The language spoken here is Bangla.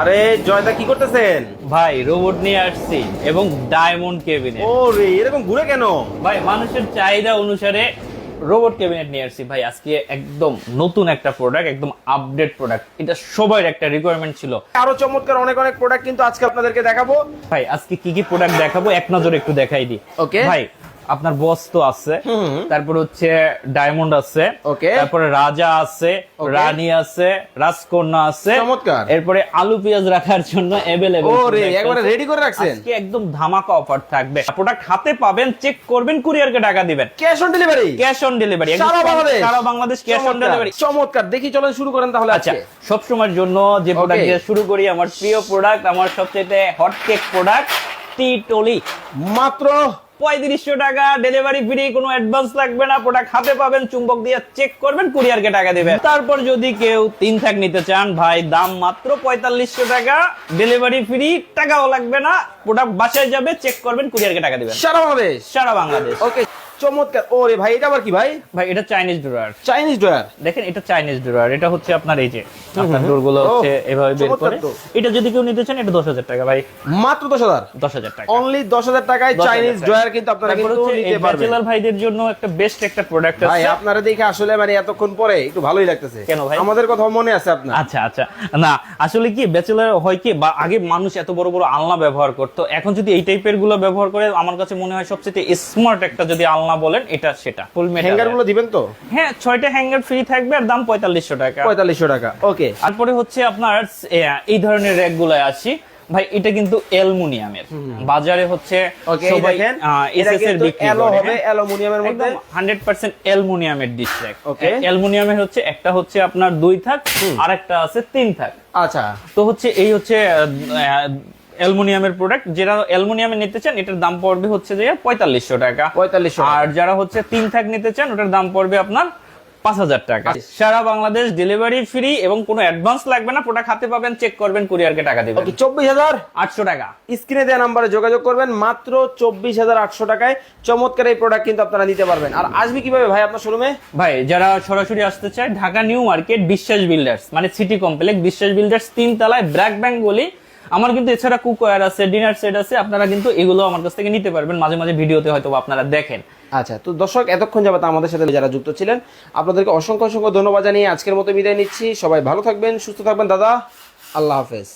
আরে জয়দা কি করতেছেন? ভাই রোবট নিয়ে আসছি এবং ডায়মন্ড কেবিনেট ও রে এরকম ঘুরে কেন? ভাই মানুষের চাহিদা অনুসারে রোবট ক্যাবিনেট নিয়ে আসছি। ভাই আজকে একদম নতুন একটা প্রোডাক্ট একদম আপডেট প্রোডাক্ট এটা সবার একটা রিকোয়ারমেন্ট ছিল। আরও চমৎকার অনেক অনেক প্রোডাক্ট কিন্তু আজকে আপনাদেরকে দেখাবো। ভাই আজকে কি কি প্রোডাক্ট দেখাবো? এক নজরে একটু দেখাই দিই। Okay. ভাই আপনার বস তো আছে। তারপর হচ্ছে ডায়মন্ড আছে। Okay. তারপরে রাজা আছে রানী আছে রাজকন্যা আছে। চমৎকার। এরপরে আলু পেঁয়াজ রাখার জন্য অ্যাভেলেবল ও রে একবারে রেডি করে রাখছেন? আজকে একদম ধামাকা অফার থাকবে। প্রোডাক্ট হাতে পাবেন চেক করবেন কুরিয়ারকে টাকা দিবেন। Cash on delivery cash on delivery সারা বাংলাদেশ? সারা বাংলাদেশ ক্যাশ অন ডেলিভারি চমৎকার। দেখি চলেন শুরু করেন তাহলে আচ্ছা সব সময়ের জন্য যে প্রোডাক্ট দিয়ে শুরু করি আমার প্রিয় প্রোডাক্ট আমার সবচেয়ে হট কেক প্রোডাক্ট টি টলি মাত্র পঁয়ত্রিশশো টাকা ডেলিভারি ফ্রি কোনো অ্যাডভান্স লাগবে না প্রোডাক্ট হাতে পাবেন চুম্বক দিয়ে চেক করবেন কুরিয়ারকে টাকা দেবেন। তারপর যদি কেউ তিন থাক নিতে চান ভাই দাম মাত্র পঁয়তাল্লিশশো টাকা ডেলিভারি ফ্রি টাকাও লাগবে না প্রোডাক্ট বাসায় যাবে চেক করবেন কুরিয়ারকে টাকা দেবেন। সারা হবে সারা বাংলাদেশ। ওকে চমৎকার। ও রে ভাই এটা আবার কি ভাই? ভাই এটা চাইনিজ ডোরার চাইনিজ ডয়ার দেখেন এটা চাইনিজ ডোরার এটা হচ্ছে আপনার এই যে আপনার হচ্ছে এভাবে বের করে। এটা যদি কেউ নিতে চান এটা দশ হাজার টাকা ভাই। মাত্র দশ হাজার? দশ হাজার টাকা। অনলি দশ হাজার টাকায় চাইনিজ। ডয়ার কিন্তু আপনারা কিন্তু নিতে পারবেন। ব্যাচেলর ভাইদের জন্য একটা বেস্ট একটা প্রোডাক্ট ভাই আপনারা দেখে আসলে মানে এতক্ষণ পরে একটু ভালোই লাগতেছে। কেন ভাই? আমাদের কথা মনে আছে আপনার। আচ্ছা আচ্ছা। না আসলে কি ব্যাচেলর হয় কি বা আগে মানুষ এত বড় বড় আলনা ব্যবহার করতো। এখন যদি এই টাইপেরগুলো ব্যবহার করে আমার কাছে মনে হয় সবচেয়ে স্মার্ট একটা যদি আলনা বলেন এটা সেটা। ফুল হ্যাঙ্গারগুলো দিবেন তো? হ্যাঁ ছয়টা হ্যাঙ্গার ফ্রি থাকবে আর দাম পঁয়তাল্লিশশো টাকা। পঁয়তাল্লিশশো টাকা ওকে তারপরে হচ্ছে আপনার এই ধরনের র্যাকগুলো আসি। ভাই এটা কিন্তু অ্যালুমিনিয়ামের। বাজারে হচ্ছে ওকে সবাই এসএস এর বিক্রি হবে হ্যাঁ? অ্যালুমিনিয়ামের মধ্যে। একদম হান্ড্রেড পার্সেন্ট অ্যালুমিনিয়ামের ডিশ র্যাক। Okay. অ্যালুমিনিয়ামের হচ্ছে একটা হচ্ছে আপনার দুই থাক আর একটা আছে তিন থাক। আচ্ছা। তো হচ্ছে এই হচ্ছে অ্যালুমিনিয়ামের প্রোডাক্ট যেটা অ্যালুমিনিয়ামের নিতে চান এটার দাম পড়বে হচ্ছে যে পঁয়তাল্লিশশো টাকা। পঁয়তাল্লিশশো আর যারা হচ্ছে তিন থাক নিতে চান ওটার দাম পড়বে আপনার পাঁচ হাজার টাকা। সারা বাংলাদেশ ডেলিভারি ফ্রি এবং কোনো অ্যাডভান্স লাগবে না প্রোডাক্ট হাতে পাবেন চেক করবেন কুরিয়ারকে টাকা দিবেন। চব্বিশ হাজার? আটশো টাকা। স্ক্রিনে দেওয়া নাম্বারে যোগাযোগ করবেন মাত্র চব্বিশ হাজার আটশো টাকায়। চমৎকার এই প্রোডাক্ট কিন্তু আপনারা নিতে পারবেন। আর আসবে কীভাবে ভাই আপনার শোরুমে ভাই যারা সরাসরি আসতে চায় Dhaka new market Biswas builders মানে সিটি কমপ্লেক্স বিশ্বাস বিল্ডার্স তিন তলায় ব্র্যাক ব্যাংক বলি আমার কিন্তু এছাড়া কুকওয়্যার আছে, ডিনার সেট আছে, আপনারা কিন্তু এগুলো আমার কাছ থেকে নিতে পারবেন। মাঝে মাঝে ভিডিওতে হয়তো আপনারা দেখেন। আচ্ছা তো দর্শক, এতক্ষণ যাবত আমাদের সাথে যারা যুক্ত ছিলেন, আপনাদেরকে অসংখ্য অসংখ্য ধন্যবাদ জানিয়ে আজকের মতো বিদায় নিচ্ছি। সবাই ভালো থাকবেন, সুস্থ থাকবেন। দাদা, আল্লাহ হাফেজ।